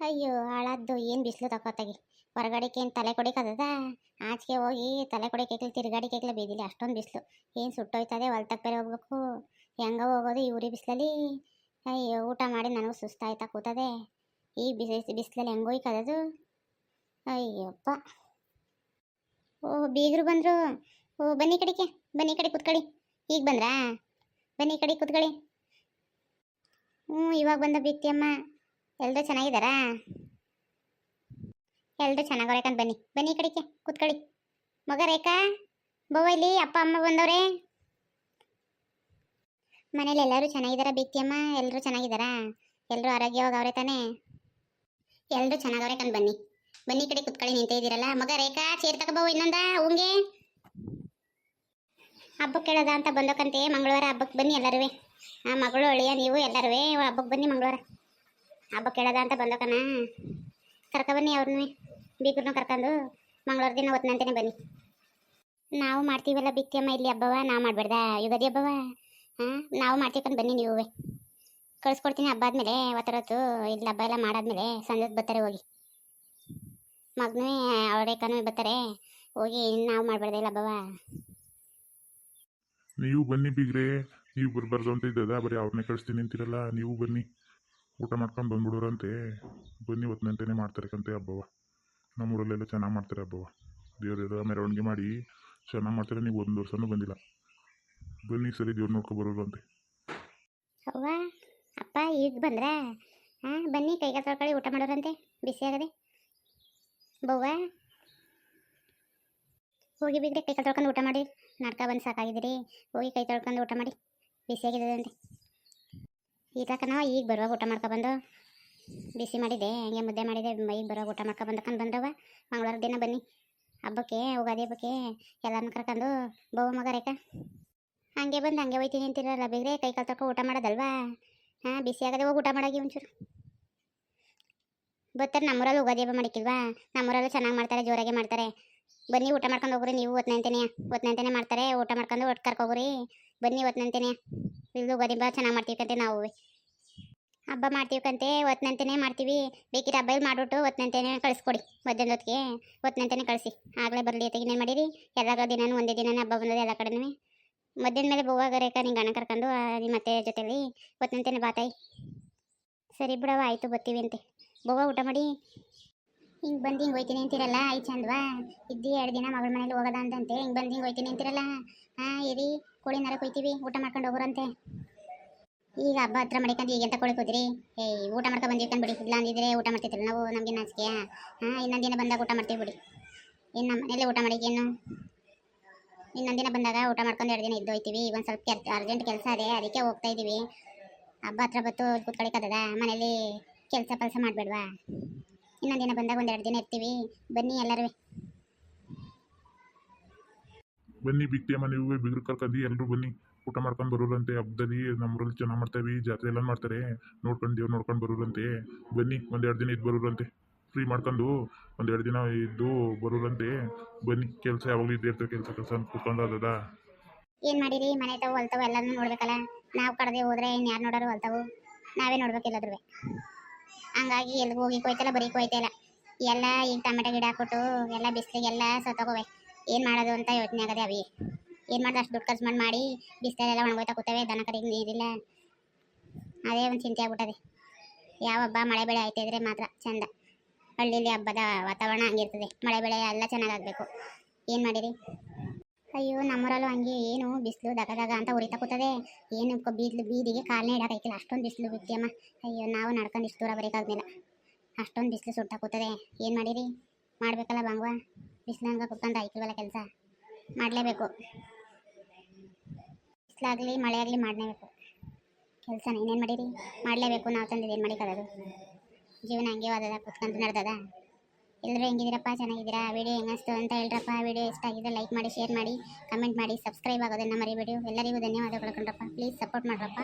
ಅಯ್ಯೋ, ಹಾಳಾದ್ದು. ಏನು ಬಿಸಿಲು ತಗೋತಾಗಿ ಹೊರಗಡೆಗೆ ಏನು ತಲೆ ಕೊಡಿಕದ ಆಚೆಗೆ ಹೋಗಿ ತಲೆ ಕೊಡಿಕೆ ತಿರುಗಾಡಿ ಕೇಕ್ಲ ಬೀದಿಲಿ ಅಷ್ಟೊಂದು ಬಿಸಿಲು. ಏನು ಸುಟ್ಟೋಯ್ತದೆ ಹೊಲ್ತಕ್ಕೆ ಬೇರೆ ಹೋಗ್ಬೇಕು. ಹೆಂಗ ಹೋಗೋದು ಈ ಉರಿ ಬಿಸಿಲಲ್ಲಿ. ಅಯ್ಯೋ, ಊಟ ಮಾಡಿ ನನಗೂ ಸುಸ್ತಾಯ್ತಾ ಕೂತದೆ. ಈ ಬಿಸಿ, ಬಿಸಿಲಲ್ಲಿ ಹೆಂಗೆ ಹೋಯ್ಕದದು ಅಯ್ಯಪ್ಪ. ಓ, ಬೀಗರು ಬಂದರು. ಓ, ಬನ್ನಿ ಕಡಿಕೆ ಬನ್ನಿ ಕಡೆ ಕೂತ್ಕೊಳ್ಳಿ. ಈಗ ಬಂದ್ರಾ? ಬನ್ನಿ ಕಡೆ ಕೂತ್ಕೊಳ್ಳಿ. ಹ್ಞೂ ಇವಾಗ ಬಂದ ಅಮ್ಮ ಎಲ್ಲರೂ ಚೆನ್ನಾಗಿದ್ದಾರಾ? ಎಲ್ಲರೂ ಚೆನ್ನಾಗವ್ರೆ ಕಂಡು ಬನ್ನಿ. ಬನ್ನಿ ಈ ಕಡೆಗೆ, ಕೂತ್ಕೊಳ್ಳಿ. ಮಗ ರೇಖಾ ಬವ್ವ ಇಲ್ಲಿ, ಅಪ್ಪ, ಅಮ್ಮ ಬಂದವ್ರೆ. ಮನೇಲಿ ಎಲ್ಲರೂ ಚೆನ್ನಾಗಿದ್ದಾರಾ ಅಮ್ಮ ಎಲ್ಲರೂ ಚೆನ್ನಾಗಿದ್ದಾರಾ? ಎಲ್ಲರೂ ಆರೋಗ್ಯವಾಗವ್ರೆ ತಾನೇ? ಎಲ್ಲರೂ ಚೆನ್ನಾಗವ್ರೆ ಕಂಡು ಬನ್ನಿ. ಬನ್ನಿ ಈ ಕಡೆ ಕುತ್ಕೊಳ್ಳಿ ನಿಂತಿದ್ದೀರಲ್ಲ ಮಗ ರೇಖಾ, ಚೇರ್ ತಗೋ ಬವ್ವ ಇನ್ನೊಂದ ಹೂಂಗೆ ಹಬ್ಬಕ್ಕೆ ಕೇಳೋದ ಅಂತ ಬಂದಕ್ಕಂತೆ ಮಂಗಳವಾರ ಹಬ್ಬಕ್ಕೆ ಬನ್ನಿ ಎಲ್ಲರೂ ಆ, ಮಗಳು ಅಳಿಯ ನೀವು ಎಲ್ಲರೂ ಹಬ್ಬಕ್ಕೆ ಬನ್ನಿ ಮಂಗಳವಾರ. ಹಬ್ಬಕ್ಕೆ ಕೇಳದ ಅಂತ ಬಂದಕನ ಕರ್ಕ ಬನ್ನಿ ಅವ್ರನ್ನೂ ಬೀಗರ್ನ ಕರ್ಕೊಂಡು ಮಂಗಳವಾರ ದಿನ ಹೊತ್ತಿನಂತೆಯೇ ಬನ್ನಿ. ನಾವು ಮಾಡ್ತೀವಲ್ಲ ಬಿತ್ತಿಯಮ್ಮ, ಇಲ್ಲಿ ಹಬ್ಬವ, ನಾವು ಮಾಡಬೇಡ್ದ, ಯುಗಾದಿ ಹಬ್ಬವ? ಹಾಂ, ನಾವು ಮಾಡ್ತೀವಿ ಬನ್ನಿ ನೀವೇ ಕಳಿಸ್ಕೊಡ್ತೀನಿ ಹಬ್ಬ ಆದಮೇಲೆ ಒತ್ತರತ್ತು ಇಲ್ಲಿ ಹಬ್ಬ ಎಲ್ಲ ಮಾಡಾದ್ಮೇಲೆ ಸಂಜೆ ಬರ್ತಾರೆ ಹೋಗಿ. ಮಗನೂ ಅವರೇಕನೂ ಬರ್ತಾರೆ, ಹೋಗಿ ನಾವು ಮಾಡಬೇಡ್ದ ಇಲ್ಲ ಹಬ್ಬವ? ನೀವು ಬನ್ನಿ ಬಿಗ್ರೆ, ನೀವು ಬರಬಾರ್ದು ಅಂತ ಇದ್ದದ, ಬರೀ ಅವ್ರನ್ನೇ ಕಳಿಸ್ತೀನಿ ಅಂತೀರಲ್ಲ, ನೀವು ಬನ್ನಿ. ಊಟ ಮಾಡ್ಕೊಂಡು ಬಂದ್ಬಿಡೋರಂತೆ. ಬನ್ನಿ ಇವತ್ತು ಮಾಡ್ತಾರೆ ಕಂತೆ ಹಬ್ಬವ. ನಮ್ಮ ಊರಲ್ಲೆಲ್ಲ ಚೆನ್ನಾಗಿ ಮಾಡ್ತಾರೆ ಹಬ್ಬವ. ದೇವರೆಲ್ಲ ಮೆರವಣಿಗೆ ಮಾಡಿ ಚೆನ್ನಾಗಿ ಮಾಡ್ತಾರೆ. ನೀವು ಒಂದು ವರ್ಷನೂ ಬಂದಿಲ್ಲ. ಬನ್ನಿ ಸರಿ ದೇವ್ರು ನೋಡ್ಕೊ ಬರೋರು ಅಂತೆ. ಅಪ್ಪ ಈಗ ಬಂದ್ರಾ? ಹಾಂ, ಬನ್ನಿ ಕೈಗೆ ತೊಳ್ಕೊಳ್ಳಿ, ಊಟ ಮಾಡೋರಂತೆ. ಬಿಸಿ ಆಗದೆ. ಬವ್ವ. ಹೋಗಿ ಬಿಗ್ರೆ ಕೈ ತೊಳ್ಕೊಂಡು ಊಟ ಮಾಡಿ. ನಾಟಕ ಬಂದು ಸಾಕಾಗಿದ್ದೀರಿ. ಹೋಗಿ ಕೈ ತೊಳ್ಕೊಂಡು ಊಟ ಮಾಡಿ. ಬಿಸಿಯಾಗಿದ್ದದಂತೆ. ಇಲ್ಲಕನ ಈಗ ಬರುವಾಗ ಊಟ ಮಾಡ್ಕೊಬಂದು ಬಿಸಿ ಮಾಡಿದೆ, ಹಂಗೆ ಮುದ್ದೆ ಮಾಡಿದೆ ಈಗ ಬರುವಾಗ ಊಟ ಮಾಡ್ಕೊಬಂದಕ್ಕಂದು ಬಂದವ. ಮಂಗಳವಾರ ದಿನ ಬನ್ನಿ. ಹಬ್ಬಕ್ಕೆ ಉಗಾದಿ ಹಬ್ಬಕ್ಕೆ ಎಲ್ಲರನ್ನ ಕರ್ಕೊಂಡು ಬೋವ ಮಗ ಹಂಗೆ ಬಂದು ಹಂಗೆ ಹೋಯ್ತೀನಿ ಅಂತಿರಲ್ಲ ಬಿಗ್ರೆ, ಕೈ ಕಾಲು ತೊಳ್ಕೊ ಊಟ ಮಾಡೋದಲ್ವಾ? ಹಾಂ, ಬಿಸಿ ಆಗದೆ ಹೋಗಿ ಊಟ ಮಾಡಾಗಿ ಒಂಚೂರು. ಬರ್ತಾರೆ ನಮ್ಮೂರಲ್ಲಿ ಉಗಾದಿ ಹಬ್ಬ ಮಾಡಿಕ್ಕಿಲ್ವಾ? ನಮ್ಮೂರಲ್ಲೂ ಚೆನ್ನಾಗಿ ಮಾಡ್ತಾರೆ, ಜೋರಾಗೆ ಮಾಡ್ತಾರೆ. ಬನ್ನಿ ಊಟ ಮಾಡ್ಕೊಂಡು ಹೋಗ್ರಿ, ನೀವು ಒತ್ತನಂತೆನೇ ಒತ್ತನಂತೆನೇ ಮಾಡ್ತಾರೆ. ಊಟ ಮಾಡ್ಕೊಂಡು ಒಟ್ಟು ಕರ್ಕೋಗ್ರಿ. ಬನ್ನಿ ಒತ್ತನಂತೆನೇ ಇಲ್ಲಿ ಉಗಾದಿ ಹಬ್ಬ ಚೆನ್ನಾಗಿ ಮಾಡ್ತೀವಿ ನಾವು. ಹಬ್ಬ ಮಾಡ್ತೀವಿ ಕಂತೆ ಒತ್ತನಂತೆನೇ ಮಾಡ್ತೀವಿ. ಬೇಕಿದ್ರೆ ಹಬ್ಬ ಮಾಡ್ಬಿಟ್ಟು ಒತ್ತನಂತೆನೇ ಕಳಿಸ್ಕೊಡಿ ಮಧ್ಯಾಹ್ನ ಹೊತ್ತಿಗೆ ಒತ್ತನಂತೆನೇ ಕಳಿಸಿ. ಆಗಲೇ ಬರಲಿ ಅತ್ತಿಗೆ ಮಾಡಿರಿ? ಎಲ್ಲ ದಿನ ಒಂದೇ ದಿನನೇ ಹಬ್ಬ ಬಂದದ ಎಲ್ಲ ಕಡೆನೂ. ಮಧ್ಯಾಹ್ನ ಮೇಲೆ ಬೋವಾಗ ರೇಖಾ ನಿಂಗೆ ಹಣ ಕರ್ಕೊಂಡು ನಿಮ್ಮ ಮತ್ತೆ ಜೊತೆಲಿ ಒತ್ತನಂತೆನೇ ಬಾತಾಯಿ ಸರಿ ಬಿಡವ ಆಯಿತು ಬರ್ತೀವಿ ಅಂತೆ. ಬೋವಾ ಊಟ ಮಾಡಿ. ಹಿಂಗೆ ಬಂದು ಹಿಂಗೆ ಹೋಯ್ತೀನಿ ಅಂತೀರಲ್ಲ ಐ ಚಂದವಾ? ಇದ್ದು ಎರಡು ದಿನ ಮಗಳ ಮನೇಲಿ ಹೋಗೋದ ಅಂತಂತೆ ಹಿಂಗೆ ಬಂದು ಹಿಂಗೆ ಹೋಯ್ತೀನಿ ಅಂತೀರಲ್ಲ? ಹಾಂ, ಇರಿ, ಕೋಳಿ ನರಕ್ಕೆ ಹೋಯ್ತೀವಿ ಊಟ ಮಾಡ್ಕೊಂಡು ಹೋಗೋರಂತೆ. ಈಗ ಹಬ್ಬ ಹತ್ರ ಮಡಿಕೊಂಡು ಈಗ ಎಂತ ಕೋಳಿ ಏ ಏಯ್, ಊಟ ಮಾಡ್ಕೊಂಡು ಬಂದಿರ್ತಾನೆ ಬಿಡಿ ಇಲ್ಲ ಅಂದಿದ್ರೆ ಊಟ ಮಾಡ್ತಿದ್ರು. ನಾವು ನಮ್ಗೆ ನಾಚಿಕೆ. ಹಾ, ಇನ್ನೊಂದು ದಿನ ಬಂದಾಗ ಊಟ ಮಾಡ್ತೀವಿ ಬಿಡಿ. ಇನ್ನು ನಮ್ಮ ಮನೇಲೆ ಊಟ ಮಾಡಿ ಏನು? ಇನ್ನೊಂದು ದಿನ ಬಂದಾಗ ಊಟ ಮಾಡ್ಕೊಂಡು ಎರಡು ದಿನ ಇದ್ದು ಹೋಯ್ತೀವಿ. ಈಗ ಒಂದು ಸ್ವಲ್ಪ ಅರ್ಜೆಂಟ್ ಕೆಲಸ ಅದೇ ಅದಕ್ಕೆ ಹೋಗ್ತಾ ಇದ್ದೀವಿ. ಹಬ್ಬ ಹತ್ರ ಬತ್ತು ಕೂತ್ಕೊಳಿಕತ್ತದ ಮನೇಲಿ ಕೆಲಸ ಕೆಲಸ ಮಾಡಬೇಡ್ವಾ? ಇನ್ನೊಂದು ದಿನ ಬಂದಾಗ ಒಂದು ದಿನ ಇರ್ತೀವಿ. ಬನ್ನಿ ಎಲ್ಲರೂ. ಬನ್ನಿ ಬಿಟ್ಟೆ ಮನೆ ಬಿಗ್ರು ಕರ್ಕೊಂಡು ಎಲ್ಲರೂ ಬನ್ನಿ. ಊಟ ಮಾಡ್ಕೊಂಡು ಬರೋರಂತೆ, ಹಬ್ಬದಲ್ಲಿ ನಮ್ಮೂರಲ್ಲಿ ಚೆನ್ನಾಗಿ ಮಾಡ್ತೇವೆ, ಜಾತ್ರೆ ಎಲ್ಲ ಮಾಡ್ತಾರೆ. ನೋಡ್ಕೊಂಡು ದೇವ್ರು ನೋಡ್ಕೊಂಡು ಬರೋರಂತೆ. ಬನ್ನಿ ಒಂದೆರಡು ದಿನ ಇದ್ದು ಬರೋರಂತೆ. ಫ್ರೀ ಮಾಡ್ಕೊಂಡು ಒಂದೆರಡು ದಿನ ಇದ್ದು ಬರೋರಂತೆ. ಬನ್ನಿ, ಕೆಲಸ ಯಾವಾಗಲೂ ಇದ್ದೇ ಇರ್ತವೆ ಕೆಲಸ ಕೆಲಸ ಅಂತ ಕೂತ್ಕೊಂಡು ಅದದ ಏನು ಮಾಡಿರಿ? ಮನೆ ತಾವು ಹೊಲ್ತಾವು ಎಲ್ಲನೂ ನೋಡ್ಬೇಕಲ್ಲ? ನಾವು ಕಡದೆ ಹೋದ್ರೆ ಇನ್ನು ಯಾರು ನೋಡೋರು ಹೊಲ್ತಾವು ನಾವೇ ನೋಡ್ಬೇಕಿಲ್ಲದ್ರು ಹಂಗಾಗಿ ಎಲ್ಲಿಗೆ ಹೋಗಿ ಕೊಯ್ತಲ್ಲ, ಬರೀ ಕೊಯ್ತಿಲ್ಲ ಎಲ್ಲ ಈಗ ಟೊಮೆಟೊ ಗಿಡ ಹಾಕ್ಬಿಟ್ಟು ಎಲ್ಲ ಬಿಸಿಲಿಗೆಲ್ಲ ಸತ್ತೋಗವೆ. ಏನು ಮಾಡೋದು ಅಂತ ಯೋಚನೆ ಆಗದೆ ಅವಿ. ಏನು ಮಾಡೋದು? ಅಷ್ಟು ದುಡ್ಡು ಖರ್ಚು ಮಾಡಿ ಮಾಡಿ ಬಿಸಿಲೆಲ್ಲ ಒಣಗೋಯ್ತಾ ಕೂತವೆ, ದನ ಕಡೆಗೆ ನೀರಿಲ್ಲ ಅದೇ ಒಂದು ಚಿಂತೆ ಆಗ್ಬಿಟ್ಟದೆ. ಯಾವ ಹಬ್ಬ? ಮಳೆ ಬೆಳೆ ಆಯ್ತಿದ್ರೆ ಮಾತ್ರ ಚಂದ. ಹಳ್ಳಿಲಿ ಹಬ್ಬದ ವಾತಾವರಣ ಹಂಗಿರ್ತದೆ. ಮಳೆ ಬೆಳೆ ಎಲ್ಲ ಚೆನ್ನಾಗಾಗಬೇಕು. ಏನು ಮಾಡಿರಿ? ಅಯ್ಯೋ, ನಮ್ಮೂರಲ್ಲೂ ಹಂಗೆ ಏನು ಬಿಸಿಲು ದಗ ದಗ ಅಂತ ಉರಿತಾ ಕೂತದೆ. ಏನು ಬೀದ್ಲು ಬೀದಿಗೆ ಕಾಲನೇ ಇಡೋಕೈತಿಲ್ಲ ಅಷ್ಟೊಂದು ಬಿಸಿಲು ಬಿದ್ದಮ್ಮ ಅಯ್ಯೋ, ನಾವು ನಡ್ಕೊಂಡು ಇಷ್ಟು ದೂರ ಬರೋಕ್ಕಾಗ್ಲಿಲ್ಲ. ಅಷ್ಟೊಂದು ಬಿಸಿಲು ಸುಟ್ಟ ಕೂತದೆ. ಏನು ಮಾಡಿರಿ? ಮಾಡಬೇಕಲ್ಲ ಬಂಗ್ವಾ? ಬಿಸಿಲು ಹಂಗೆ ಕುತ್ಕೊಂಡು ಆಯ್ತಿಲ್ವಲ್ಲ ಕೆಲಸ? ಮಾಡಲೇಬೇಕು. ಬಿಸಿಲಾಗಲಿ ಮಳೆ ಆಗಲಿ ಮಾಡಲೇಬೇಕು. ಕೆಲಸನ ಇನ್ನೇನು ಮಾಡಿರಿ? ಮಾಡಲೇಬೇಕು. ನಾವು ತಂದಿದ್ದು ಏನು ಮಾಡಿಕೊಳ್ಳೋದು ಜೀವನ ಹಂಗೆ ಹೋದದ ಕುತ್ಕೊಂಡು ನಡೆದದ? ಎಲ್ಲರೂ ಹೆಂಗಿದ್ದೀರಪ್ಪ ಚೆನ್ನಾಗಿದ್ದೀರಾ ವಿಡಿಯೋ ಹೆಂಗಸ್ತು ಅಂತ ಹೇಳ್ರಪ್ಪ. ವಿಡಿಯೋ ಇಷ್ಟ ಆಗಿದೆ ಲೈಕ್ ಮಾಡಿ, ಶೇರ್ ಮಾಡಿ, ಕಮೆಂಟ್ ಮಾಡಿ, ಸಬ್ಸ್ಕ್ರೈಬ್ ಆಗೋದನ್ನು ಮರಿಬೇಡಿ. ಎಲ್ಲರಿಗೂ ಧನ್ಯವಾದಗಳು ಕಂಡ್ರಪ್ಪ ಪ್ಲೀಸ್ ಸಪೋರ್ಟ್ ಮಾಡ್ರಪ್ಪ.